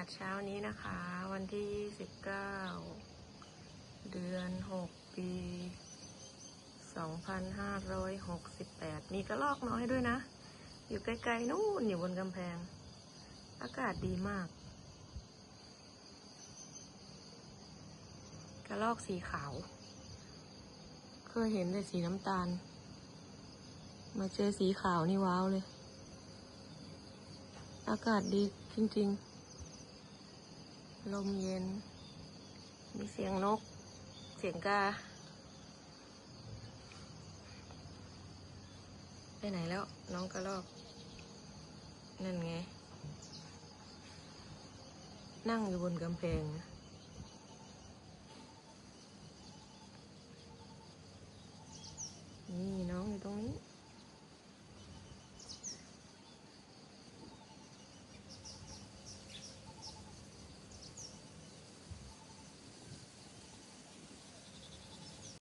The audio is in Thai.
าศเช้านี้นะคะ วันที่ 19 เดือน 6 ปี 2568 มีกระลอกน้อยด้วยนะ อยู่ไกลๆนู่นอยู่บนกำแพง อากาศดีมาก กระลอกสีขาว เคยเห็นแต่สีน้ำตาล มาเจอสีขาวนี่ว้าวเลย อากาศดีจริง ๆ ลมเย็น มีเสียงนก เสียงกา ไปไหนแล้ว น้องกระรอก นั่นไง นั่งอยู่บนกำแพง